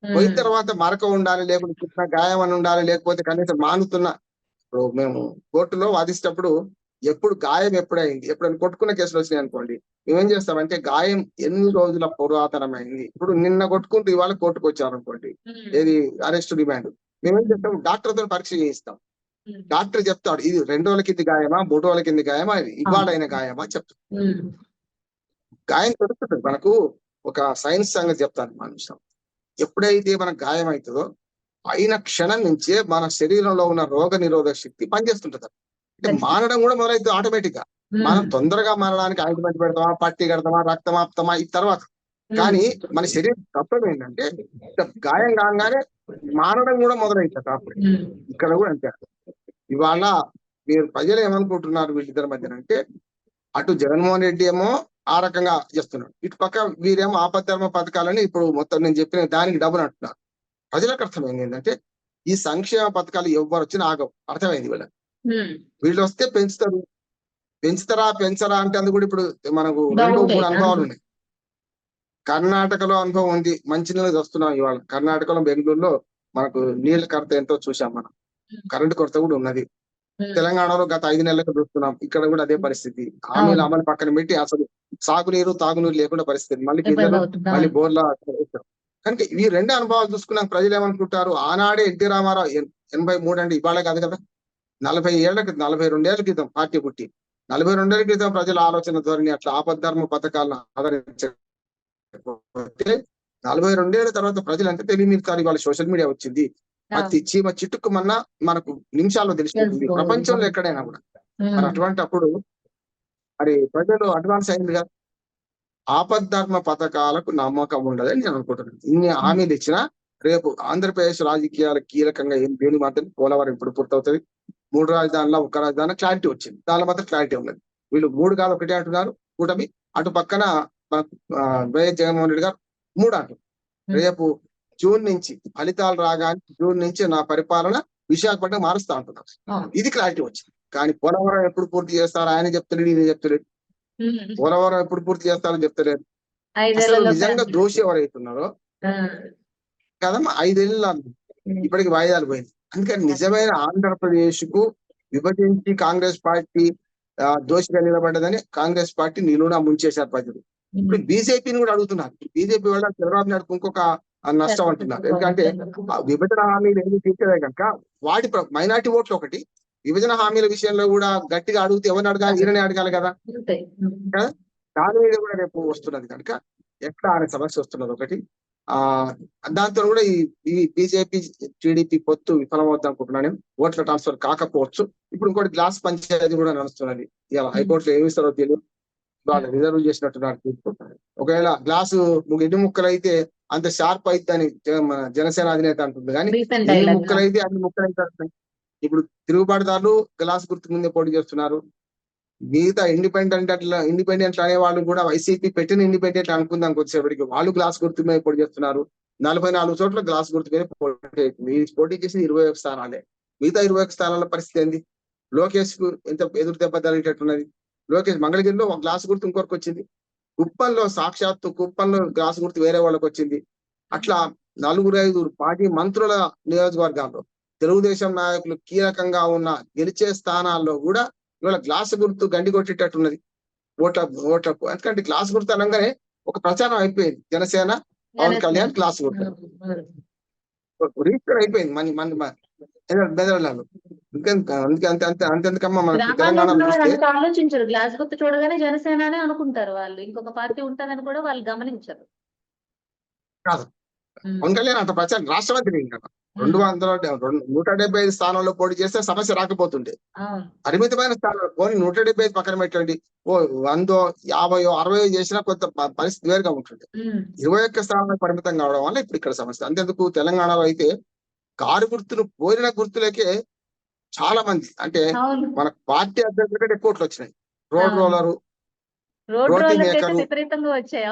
పోయిన తర్వాత మరక ఉండాలి లేకపోతే చిన్న గాయం అని ఉండాలి లేకపోతే కనీసం మానుతున్న ఇప్పుడు మేము కోర్టులో వాదిస్తేటప్పుడు ఎప్పుడు గాయం ఎప్పుడైంది? ఎప్పుడైనా కొట్టుకున్న కేసులు వచ్చినాయి అనుకోండి. మేమేం చేస్తామంటే గాయం ఎన్ని రోజుల పురాతనమైంది? ఇప్పుడు నిన్న కొట్టుకుంటూ ఇవాళ కోర్టుకు వచ్చారు అనుకోండి ఏది? అరెస్ట్ డిమాండ్ మేమేం చేస్తాం? డాక్టర్తో పరీక్ష చేయిస్తాం. డాక్టర్ చెప్తాడు ఇది రెండు రోజుల కింది గాయమా? మూడు రోజుల కింది గాయమా? ఇది ఇవాళైన గాయమా? చెప్తాడు. గాయం తెలుస్తుంది మనకు ఒక సైన్స్ సంగతి చెప్తాను మన విషయం ఎప్పుడైతే మనకు గాయం అవుతుందో అయిన క్షణం నుంచే మన శరీరంలో ఉన్న రోగ నిరోధక శక్తి పనిచేస్తుంటది. అంటే మానడం కూడా మొదలైతే ఆటోమేటిక్గా. మనం తొందరగా మారడానికి ఆయింట్మెంట్ పెడతామా పట్టి కడతామా రక్తం ఆపుతామా ఈ తర్వాత. కానీ మన శరీరం తత్వం ఏంటంటే గాయం కాగానే మారడం కూడా మొదలైతుంది అప్పుడు. ఇక్కడ కూడా అంతే. ఇవాళ మీరు ప్రజలు ఏమనుకుంటున్నారు వీళ్ళిద్దరి మధ్యన అంటే అటు జగన్మోహన్ రెడ్డి ఏమో ఆ రకంగా చేస్తున్నాడు. ఇటు పక్క వీరేమో ఆపద్ధర్మ పథకాలని ఇప్పుడు మొత్తం నేను చెప్పిన దానికి డబ్బులు అంటున్నారు. ప్రజలకు అర్థమైంది. ఏంటంటే ఈ సంక్షేమ పథకాలు ఎవరు వచ్చినా ఆగవు. అర్థమైంది వీళ్ళకి. వీళ్ళు వస్తే పెంచుతారు. పెంచుతారా పెంచరా అంటే అందుకు కూడా ఇప్పుడు మనకు రెండు. మూడు అనుభవాలు ఉన్నాయి. కర్ణాటకలో అనుభవం ఉంది. మంచి నీళ్ళు వస్తున్నాం ఇవాళ. కర్ణాటకలో బెంగళూరులో మనకు నీళ్ళ కొరత ఎంతో చూసాం మనం. కరెంటు కొరత కూడా ఉన్నది. తెలంగాణలో గత ఐదు నెలలకు చూస్తున్నాం. ఇక్కడ కూడా అదే పరిస్థితి. హామీల అమలు పక్కన పెట్టి అసలు సాగునీరు తాగునీరు లేకుండా పరిస్థితి. మళ్ళీ మళ్ళీ బోర్ల కనుక ఈ రెండు అనుభవాలు చూసుకున్నాక ప్రజలు ఏమనుకుంటారు ఆనాడే ఎన్టీ రామారావు ఎన్- ఎనభై మూడు అంటే ఇవాళ కాదు కదా? నలభై ఏళ్ళ క్రితం నలభై రెండేళ్ళ క్రితం పార్టీ పుట్టి. నలభై రెండేళ్ళ క్రితం ప్రజల ఆలోచన ధోరణి అట్లా ఆపద్ధర్మ పథకాలను ఆదరించకపోతే నలభై రెండేళ్ళ తర్వాత ప్రజలు ఎంత తెలియమిరుతారు ఇవాళ సోషల్ మీడియా వచ్చింది. ప్రతి చీమ చిట్టుకుమన్నా మనకు నిమిషాల్లో తెలిసిపోతుంది. ప్రపంచంలో ఎక్కడైనా కూడా. మరి అటువంటి అప్పుడు మరి ప్రజలు అడ్వాన్స్ అయింది కదా ఆపద్ధర్మ పథకాలకు నమ్మకం ఉండదని నేను అనుకుంటున్నాను. ఇన్ని హామీలు ఇచ్చినా రేపు ఆంధ్రప్రదేశ్ రాజకీయాలు కీలకంగా ఏం దేని మాత్రం పోలవరం ఇప్పుడు పూర్తవుతుంది. మూడు రాజధానిలో ఒక రాజధాని క్లారిటీ వచ్చింది. దానిలో మాత్రం క్లారిటీ ఉన్నది వీళ్ళు మూడు కాదు ఒకటే అంటున్నారు. కూటమి అటు పక్కన వైఎస్ జగన్మోహన్ రెడ్డి గారు మూడు అంటున్నారు. రేపు జూన్ నుంచి ఫలితాలు రాగానే జూన్ నుంచి నా పరిపాలన విశాఖపట్నం మారుస్తా అంటున్నారు. ఇది క్లారిటీ వచ్చింది. కానీ పోలవరం ఎప్పుడు పూర్తి చేస్తారు? ఆయన చెప్తలేడు ఈయన చెప్తలేడు. పోలవరం ఎప్పుడు పూర్తి చేస్తారో చెప్తలేరు. అసలు నిజంగా దోషి ఎవరైతున్నారో? కదమ్మా ఐదేళ్ళు ఇప్పటికి వాయిదాలు పోయింది. అందుకని నిజమైన ఆంధ్రప్రదేశ్కు విభజించి కాంగ్రెస్ పార్టీ దోషిగా నిలబడ్డదని కాంగ్రెస్ పార్టీ నిలువునా ముంచేశారు ప్రజలు. ఇప్పుడు బీజేపీని కూడా అడుగుతున్నారు. బీజేపీ వల్ల చంద్రబాబు నాయుడు ఇంకొక నష్టం అంటున్నారు. ఎందుకంటే విభజన హామీలు ఏమి తీర్చలే కనుక వాటి మైనార్టీ ఓట్లు ఒకటి విభజన హామీల విషయంలో కూడా గట్టిగా అడిగితే ఎవరిని అడగాలి? ఈయననే అడగాలి కదా. దాని మీద కూడా రేపు వస్తున్నది కనుక ఎట్లా అనే సమస్య వస్తున్నది ఒకటి. ఆ దాంతో కూడా ఈ బీజేపీ టీడీపీ పొత్తు విఫలమవుద్ది అనుకుంటున్నాను. నేను. ఓట్ల ట్రాన్స్ఫర్ కాకపోవచ్చు. ఇప్పుడు ఇంకోటి గ్లాస్ పంచాయతీ కూడా నడుస్తున్నది. హైకోర్టులో ఏమి ఇస్తారో తెలియదు వాళ్ళు రిజర్వ్ చేసినట్టున్నారు తీర్పు ఒకవేళ గ్లాసు ఎన్ని ముక్కలు అయితే అంత షార్ప్ జ- మన జనసేన అధినేత అంటుంది కానీ ఎన్ని ముక్కలు అయితే అన్ని ముక్కలు అయితే ఇప్పుడు తిరుగుబాటుదారులు గ్లాస్ గుర్తు ముందే పోటీ చేస్తున్నారు. మిగతా ఇండిపెండెంట్ అట్లా ఇండిపెండెంట్ అనే వాళ్ళు కూడా వైసీపీ పెట్టిన ఇండిపెండెంట్ అనుకుందాం వచ్చేప్పటికి వాళ్ళు గ్లాస్ గుర్తు మీద పోటీ చేస్తున్నారు. నలభై నాలుగు చోట్ల గ్లాస్ గుర్తు మీద పోటీ మీరు పోటీ చేసిన ఇరవై ఒక స్థానాలే. మిగతా ఇరవై ఒక స్థానాల పరిస్థితి ఏంది? లోకేష్కు ఎంత ఎదురు దెబ్బ తగిలేటట్టున్నది? లోకేష్ మంగళగిరిలో ఒక గ్లాస్ గుర్తు ఇంకొకరికి వచ్చింది. కుప్పంలో సాక్షాత్తు కుప్పంలో గ్లాస్ గుర్తు వేరే వాళ్ళకి వచ్చింది అట్లా నలుగురు ఐదుగురు పార్టీ మంత్రుల నియోజకవర్గాల్లో తెలుగుదేశం నాయకులు కీలకంగా ఉన్న గెలిచే స్థానాల్లో కూడా ఇవాళ గ్లాస్ గుర్తు గండి కొట్టేటట్టున్నది. ఓట్ల ఓట్లకు ఎందుకంటే గ్లాస్ గుర్తు అనగానే ఒక ప్రచారం అయిపోయింది. జనసేన పవన్ కళ్యాణ్ గ్లాస్ గుర్తు. రిజిస్టర్ అయిపోయింది మన మన బెదరలాలు అందుకే అందుకే అంతే అంతే అంతెందుకమ్మా మన గ్రామాల్లో తెలంగాణ ఆలోచించరు. గ్లాస్ గుర్తు చూడగానే జనసేననే అనుకుంటారు వాళ్ళు. ఇంకొక పార్టీ ఉంటదని కూడా వాళ్ళు గమనించరు. కాదు. పవన్ కళ్యాణ్ అంత ప్రచారం రాష్ట్రపతి రెండు వందల నూట డెబ్బై ఐదు స్థానంలో పోటీ చేస్తే సమస్య రాకపోతుండే పరిమితమైన స్థానాలు పోనీ నూట డెబ్బై ఐదు పక్కన పెట్టండి. ఓ వందో యాభయో అరవయో చేసినా కొంత పరిస్థితి వేరుగా ఉంటుంది ఇరవై ఒక్క స్థానాలకు పరిమితం కావడం వల్ల ఇప్పుడు ఇక్కడ సమస్య. అంతేందుకు? తెలంగాణలో అయితే కారు గుర్తులు పోలిన గుర్తులకే చాలా మంది. అంటే మన పార్టీ అభ్యర్థుల కంటే ఎక్కువ వచ్చినాయి. రోడ్. రోలరు రోడ్ రోటీ రోలర్కి అయితే మేకరు. వచ్చాయి.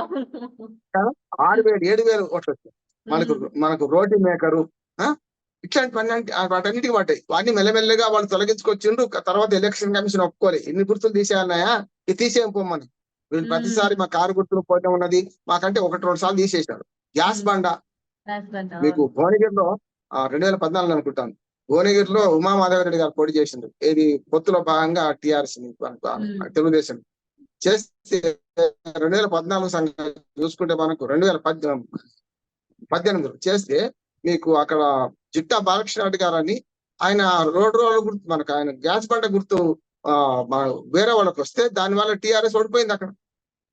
ఆరు వేలు ఏడు వేలు ఓట్లు వచ్చినాయి మనకు మనకు రోడ్డు మేకరు ఆ? ఇట్లాంటి పని అంటే వాటన్నిటికి పట్టాయి వాటిని మెల్లమెల్లగా వాళ్ళు తొలగించుకొచ్చిండ్రు తర్వాత ఎలక్షన్ కమిషన్ ఒప్పుకోలే. ఎన్ని గుర్తులు తీసేయన్నాయా ఇది తీసేయం పోమ్మని. వీళ్ళు. ప్రతిసారి మా కారు గుర్తులు పోతే ఉన్నది. మాకంటే ఒకటి రెండు సార్లు తీసేశారు. గ్యాస్. బండ. మీకు. భువనగిరిలో రెండు వేల పద్నాలుగు అనుకుంటాను. భువనగిరిలో ఉమా మాధవరెడ్డి గారు పోటీ చేసిండ్రు ఇది పొత్తులో భాగంగా టిఆర్ఎస్. తెలుగుదేశం. చేస్తే రెండు వేల పద్నాలుగు సంఘం చూసుకుంటే మనకు రెండు వేల పద్దెనిమిది చేస్తే మీకు అక్కడ జిట్టా బాలకృష్ణ రెడ్డి గారు అని ఆయన రోడ్ రోడ్ గుర్తు మనకు ఆయన గ్యాస్ బండ గుర్తు వేరే వాళ్ళకి వస్తే దాని వల్ల టిఆర్ఎస్ ఓడిపోయింది అక్కడ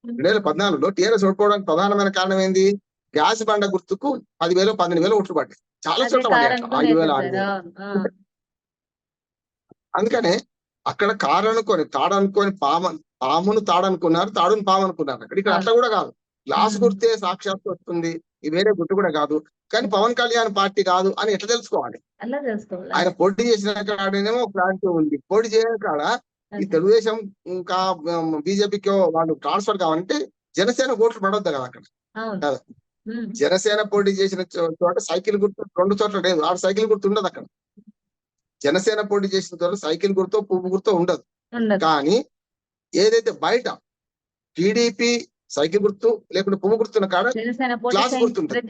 రెండు వేల పద్నాలుగులో టిఆర్ఎస్ ఓడిపోవడానికి ప్రధానమైన కారణం ఏంది గ్యాస్ బండ గుర్తుకు పదివేలు పన్నెండు వేలు ఓట్లు పడ్డాయి చాలా చోట్ల. ఐదు వేలు ఆరు. వేలు. అందుకనే అక్కడ కారు అనుకొని తాడనుకొని పాము పామును తాడనుకున్నారు తాడును పాము అనుకున్నారు అక్కడ ఇక్కడ అట్లా కూడా కాదు గ్లాస్. గుర్తే సాక్షాత్తు వస్తుంది వేరే గుర్తు కూడా కాదు కానీ పవన్ కళ్యాణ్ పార్టీ కాదు అని ఎట్లా తెలుసుకోవాలి? ఆయన పోటీ చేసిన కాడనేమో క్లారిటీ ఉంది. పోటీ చేయని కాడ ఈ తెలుగుదేశం ఇంకా బీజేపీకి వాళ్ళు ట్రాన్స్ఫర్ కావాలంటే జనసేన ఓట్లు పడవద్దు కదా అక్కడ. కాదు. జనసేన పోటీ చేసిన చోట సైకిల్ గుర్తు రెండు చోట్ల లేదు. ఆడ సైకిల్ గుర్తు ఉండదు అక్కడ. జనసేన పోటీ చేసిన చోట సైకిల్ గుర్తు పువ్వు గుర్తు ఉండదు. కానీ ఏదైతే బయట టీడీపీ సైకిల్ గుర్తు లేకుంటే పువ్వు గుర్తున్న కాడ క్లాస్ గుర్తుంటది.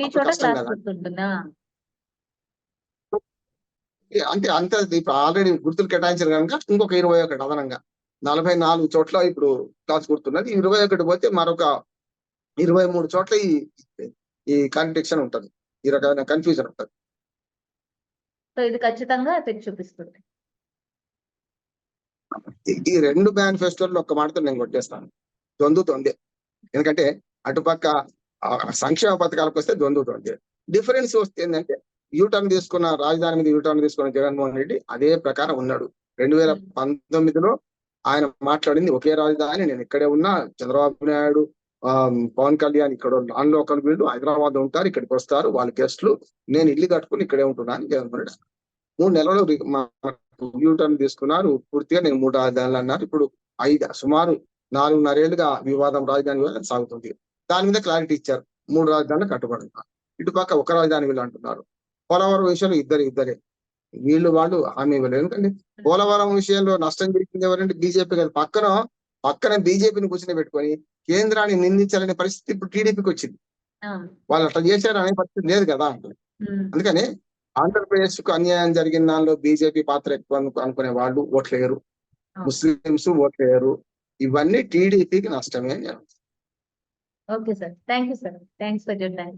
అంటే అంత ఇప్పుడు ఆల్రెడీ గుర్తులు కేటాయించారు కనుక ఇంకొక ఇరవై ఒకటి అదనంగా. నలభై నాలుగు చోట్ల ఇప్పుడు క్లాస్ గుర్తున్నది. ఇరవై ఒకటి పోతే మరొక ఇరవై మూడు చోట్ల ఈ ఈ కాంట్రడిక్షన్ ఉంటది. ఈ రకమైన కన్ఫ్యూజన్ ఉంటది. సో ఇది ఖచ్చితంగా తెచ్చి చూపిస్తుంది. ఈ- రెండు మేనిఫెస్టోల్లో ఒక్క మాటతో నేను కొట్టేస్తాను. ద్వంద్వ తొందే. ఎందుకంటే అటుపక్క సంక్షేమ పథకాలకు వస్తే ద్వంద్వ తొందే డిఫరెన్స్ వస్తే ఏంటంటే యూటర్న్ తీసుకున్న రాజధాని మీద యూటర్న్ తీసుకున్న జగన్మోహన్ రెడ్డి అదే ప్రకారం ఉన్నాడు. రెండు వేల పంతొమ్మిదిలో ఆయన మాట్లాడింది ఒకే రాజధాని నేను ఇక్కడే ఉన్నా చంద్రబాబు నాయుడు పవన్ కళ్యాణ్ ఇక్కడ నాన్ లోకల్ వీళ్ళు హైదరాబాద్లో ఉంటారు ఇక్కడికి వస్తారు వాళ్ళ గెస్ట్లు నేను ఇల్లు కట్టుకుని ఇక్కడే ఉంటున్నాను జగన్మోహన్ రెడ్డి మూడు నెలలు యూటర్న్ తీసుకున్నారు పూర్తిగా నేను మూడు రాజధానులు అన్నారు. ఇప్పుడు ఐదు సుమారు నాలుగున్నరేళ్ళుగా వివాదం రాజధాని వివాదం సాగుతుంది. దాని మీద క్లారిటీ ఇచ్చారు. మూడు రాజధానులు కట్టుబడి ఉన్నారు ఇటుపక్క ఒక రాజధాని వీళ్ళు అంటున్నారు. పోలవరం విషయంలో ఇద్దరు ఇద్దరే. వీళ్ళు వాళ్ళు హామీ ఇవ్వలేదు. ఎందుకంటే పోలవరం విషయంలో నష్టం జరిగింది ఎవరంటే బీజేపీ కదా పక్కన పక్కన బీజేపీని కూర్చొని పెట్టుకొని కేంద్రాన్ని నిందించాలనే పరిస్థితి ఇప్పుడు టీడీపీకి వచ్చింది. వాళ్ళు అట్లా చేశారు అనే పరిస్థితి లేదు కదా అందుకని ఆంధ్రప్రదేశ్కు అన్యాయం జరిగిన దానిలో బీజేపీ పాత్ర ఎక్కువ అను- అనుకునే వాళ్ళు ఓట్లేయరు. అవును. ముస్లింస్ ఓట్లేయరు. ఇవన్నీ టీడీపీకి నష్టమే అని okay sir. Thank you sir. Thanks for your time.